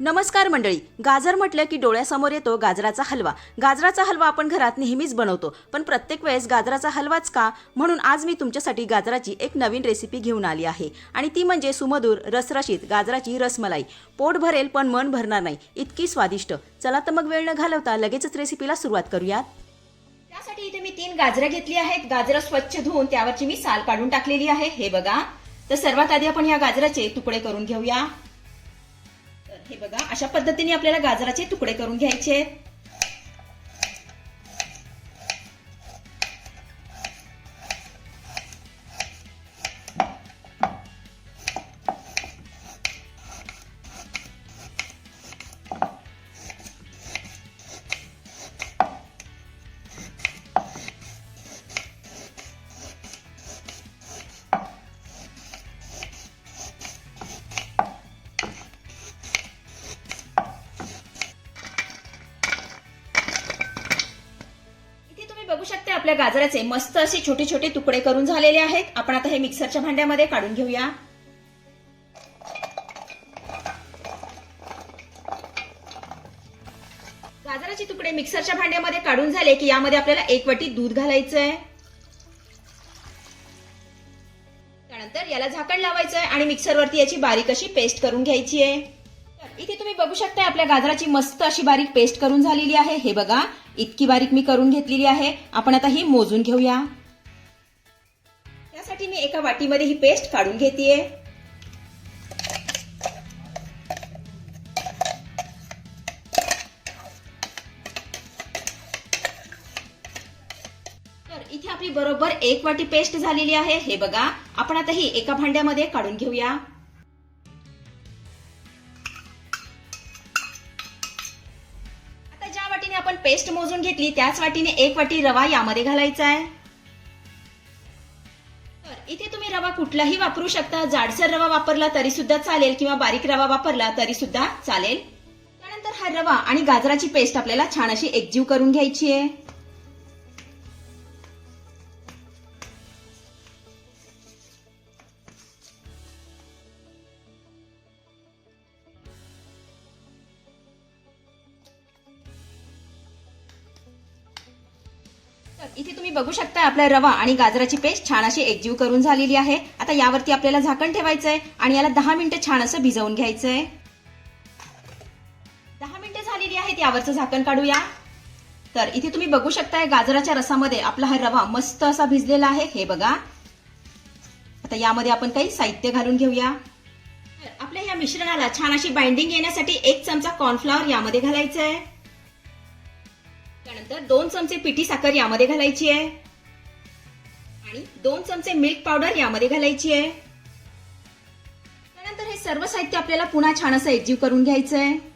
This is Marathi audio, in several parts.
नमस्कार मंडळी. गाजर म्हटलं की डोळ्यासमोर येतो गाजराचा हलवा. गाजराचा हलवा आपण घरात नेहमीच बनवतो पण प्रत्येक वेळेस गाजराचा हलवाच का? म्हणून आज मी तुमच्यासाठी गाजराची एक नवीन रेसिपी घेऊन आली आहे. आणि ती म्हणजे सुमधूर रसरशीत गाजराची रसमलाई. पोट भरेल पण मन भरणार नाही. इतकी स्वादिष्ट. चला तर मग वेळ न घालवता लगेचच रेसिपीला सुरुवात करूयात. त्यासाठी इथे मी तीन गाजरं घेतली आहेत. गाजरं स्वच्छ धुवून त्यावरची मी साल काढून टाकलेली आहे. हे बघा. तर सर्वात आधी आपण या गाजराचे तुकडे करून घेऊया. हे बघा अशा पद्धतीने आपल्याला गाजराचे तुकडे करून घ्यायचे आहेत. आपल्या गाजराचे मस्त असे छोटे छोटे तुकडे करून झालेले आहेत. आपण आता हे मिक्सरच्या भांड्यामध्ये काढून घेऊया. गाजराचे तुकडे मिक्सरच्या भांड्यामध्ये काढून झाले की यामध्ये आपल्याला एक वाटी दूध घालायचं आहे त्यानंतर याला झाकण लावायचं आहे आणि मिक्सरवरती याची बारीक अशी पेस्ट करून घ्यायची आहे इथे तुम्ही बघू शकता आपल्या गाजराची मस्त अशी बारीक पेस्ट करून झालेली आहे. हे बघा. इतकी बारीक मी करून घेतलेली आहे. आपण आता ही मोजून घेऊया. त्यासाठी मी एका वाटीमध्ये ही पेस्ट काढून घेतेय. तर इथे आपली बरोबर एक वाटी पेस्ट झालेली आहे. हे बघा आपण आता ही एका भांड्यामध्ये काढून घेऊया. वाटीने आपण पेस्ट मोजून घेतली त्याच वाटीने एक वाटी रवा यामध्ये घालायचा आहे. तर इथे तुम्ही रवा कुठलाही वापरू शकता. जाडसर रवा वापरला तरी सुद्धा चालेल किंवा बारीक रवा वापरला तरी सुद्धा चालेल. त्यानंतर हा रवा आणि गाजराची पेस्ट आपल्याला छान अशी एकजीव करून घ्यायची आहे. इथे तुम्ही बघू शकता आपला रवा आणि गाजराची पेस्ट छान अशी एकजीव करून झालेली आहे. आता यावरती आपल्याला झाकण ठेवायचं आहे आणि याला दहा मिनिटं छान असं भिजवून घ्यायचं आहे दहा मिनिटं झालेली आहेत यावरचं झाकण काढूया. तर इथे तुम्ही बघू शकताय गाजराच्या रसामध्ये आपला हा रवा मस्त असा भिजलेला आहे. हे बघा. आता यामध्ये आपण काही साहित्य घालून घेऊया. तर आपल्या या मिश्रणाला छान अशी बाइंडिंग येण्यासाठी एक चमचा कॉर्नफ्लॉवर यामध्ये घालायचं आहे त्यानंतर दोन चमचे पिठी साखर यामध्ये घालायची आहे. आणि दोन चमचे मिल्क पावडर यामध्ये घालायची आहे. त्यानंतर हे सर्व साहित्य आपल्याला पुन्हा छान असं एकजीव करून घ्यायचं आहे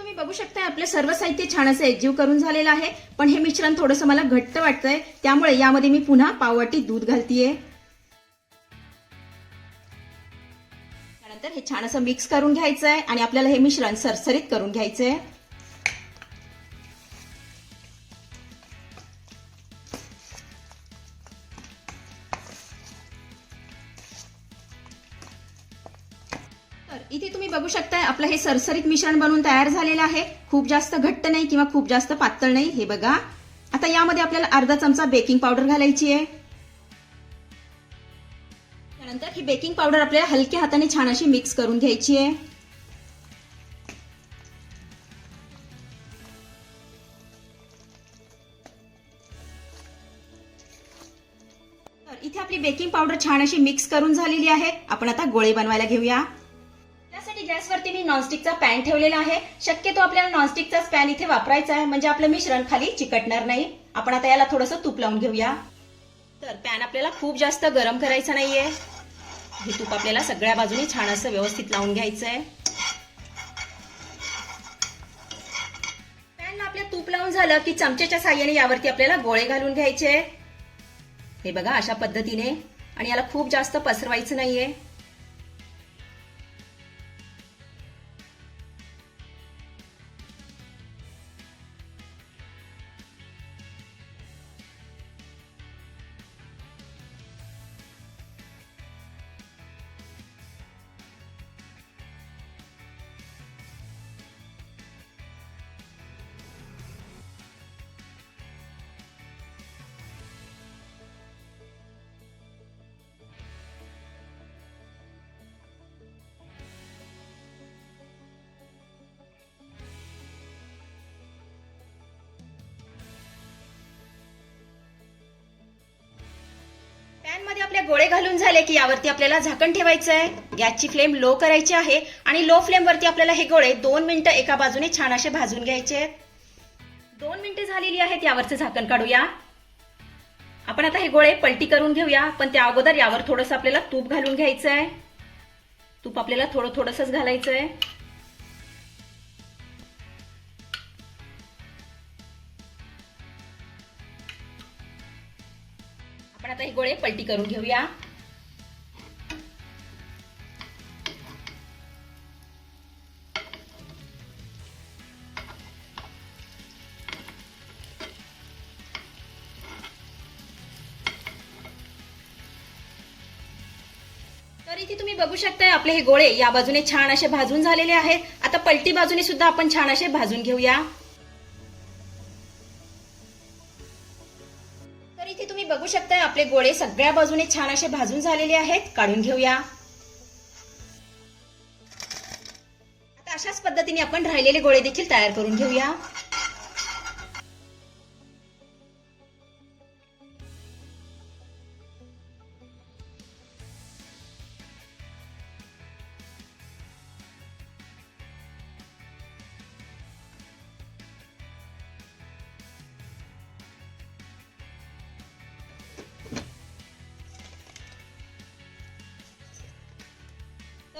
तुम्ही बघू शकता आपलं सर्व साहित्य छान असं एकजीव करून झालेलं आहे. पण हे मिश्रण थोडंसं मला घट्ट वाटतंय. त्यामुळे यामध्ये मी पुन्हा पाववाटी दूध घालतीये. त्यानंतर हे छान असं मिक्स करून घ्यायचं आहे आणि आपल्याला हे मिश्रण सरसरीत करून घ्यायचंय. आपलं हे सरसरीत मिश्रण बनवून तयार झालेलं आहे. खूप जास्त घट्ट नाही किंवा खूप जास्त पातळ नाही हे बघा. आता यामध्ये आपल्याला अर्धा चमचा बेकिंग पावडर घालायची आहे. त्यानंतर ही बेकिंग पावडर आपल्याला हलक्या हाताने छान अशी मिक्स करून घ्यायची आहे. तर इथे आपली बेकिंग पावडर छान अशी मिक्स करून झालेली आहे. आपण आता गोळे बनवायला घेऊया. गॅसवरती मी नॉनस्टिकचा पॅन ठेवलेला आहे. शक्यतो आपल्याला नॉनस्टिकचाच पॅन इथे वापरायचा आहे. म्हणजे आपलं मिश्रण खाली चिकटणार नाही. आपण आता याला थोडंसं तूप लावून घेऊया. तर पॅन आपल्याला खूप जास्त गरम करायचा नाहीये. हे तूप आपल्याला सगळ्या बाजूनी छान असं व्यवस्थित लावून घ्यायचं आहे पॅनला आपल्या तूप लावून झालं की चमच्याच्या साह्याने यावरती आपल्याला गोळे घालून घ्यायचे. हे बघा अशा पद्धतीने. आणि याला खूप जास्त पसरवायचं नाहीये. आपले गोळे घालून झाले की यावरती आपल्याला झाकण ठेवायचं आहे. गॅसची फ्लेम लो करायची आहे आणि लो फ्लेम वरती आपल्याला हे गोळे दोन मिनिटं एका बाजूने छान असे भाजून घ्यायचे आहेत. दोन मिनिटे झालेली आहेत यावरचं झाकण काढूया. आपण आता हे गोळे पलटी करून घेऊया पण त्या अगोदर यावर थोडंसं आपल्याला तूप घालून घ्यायचं आहे तूप आपल्याला थोडं थोडंसंच घालायचं आहे गोळे पलटी करून घेऊया. तर इथे तुम्ही बघू शकताय आपले हे गोळे या बाजूने छान असे भाजून झालेले आहेत. आता पलटी बाजूने सुद्धा आपण छान असे भाजून घेऊया. बघू शकताय आपले गोळे सगळ्या बाजूने छान असे भाजून झालेले आहेत. काढून घेऊया. आता अशाच पद्धतीने आपण राहिलेले गोळे देखील तयार करून घेऊया.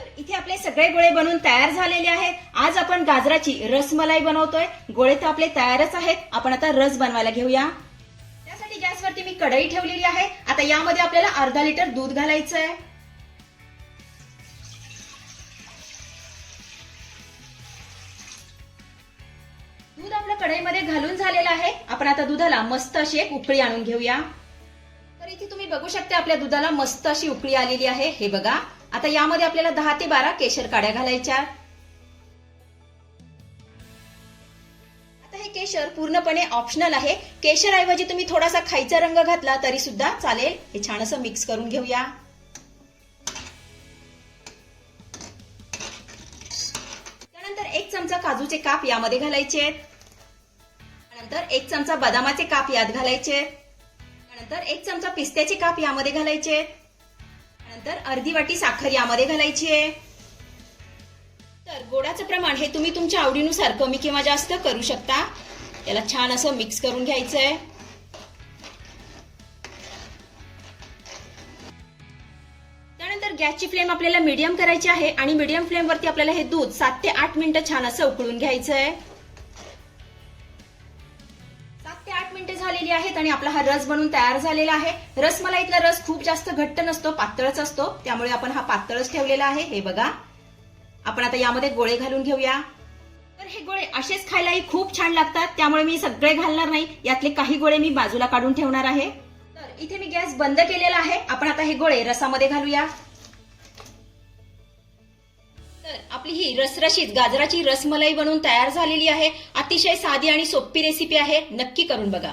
तर इथे आपले सगळे गोळे बनवून तयार झालेले आहेत. आज आपण गाजराची रसमलाई बनवतोय. गोळे तर आपले तयारच आहेत. आपण आता रस बनवायला घेऊया. त्यासाठी गॅसवरती मी कढई ठेवलेली आहे. आता यामध्ये आपल्याला अर्धा लिटर दूध घालायचं आहे दूध आपलं कढईमध्ये घालून झालेलं आहे. आपण आता दुधाला मस्त अशी एक उकळी आणून घेऊया. तर इथे तुम्ही बघू शकता आपल्या दुधाला मस्त अशी उकळी आलेली आहे. हे बघा. आता यामध्ये आपल्याला दहा ते बारा केशर काड्या घालायच्या. आता हे केशर पूर्णपणे ऑप्शनल आहे. केशर ऐवजी तुम्ही थोडासा खायचा रंग घातला तरी सुद्धा चालेल. हे छान असं मिक्स करून घेऊया. त्यानंतर एक चमचा काजूचे काप यामध्ये घालायचे आहेत. त्यानंतर एक चमचा बदामाचे काप यात घालायचे त्यानंतर एक चमचा पिस्त्याचे काप यामध्ये घालायचे आहेत. नंतर अर्धी वाटी साखर यामध्ये घालायची आहे. तर गोडाचं प्रमाण हे तुम्ही तुमच्या आवडीनुसार कमी किंवा जास्त करू शकता. याला छान असं मिक्स करून घ्यायचं आहे त्यानंतर गॅसची फ्लेम आपल्याला मीडियम करायची आहे आणि मीडियम फ्लेमवरती आपल्याला हे दूध सात ते आठ मिनिटं छान असं उकळून घ्यायचं आहे मिनिटे झालेली आहेत आणि आपला हा रस बनून तयार झालेला आहे. रसमलाईतला रस खूप जास्त घट्ट नसतो पातळच असतो. त्यामुळे आपण हा पातळच ठेवलेला आहे. हे बघा. आपण आता यामध्ये गोळे घालून घेऊया. तर हे गोळे असेच खायलाही खूप छान लागतात. त्यामुळे मी सगळे घालणार नाही. यातले काही गोळे मी बाजूला काढून ठेवणार आहे. तर इथे मी गॅस बंद केलेला आहे. आपण आता हे गोळे रसामध्ये घालूया. तर आपली ही रसरशीत गाजराची रसमलाई बनवून तयार झालेली आहे. अतिशय साधी आणि सोपी रेसिपी आहे. नक्की करून बघा.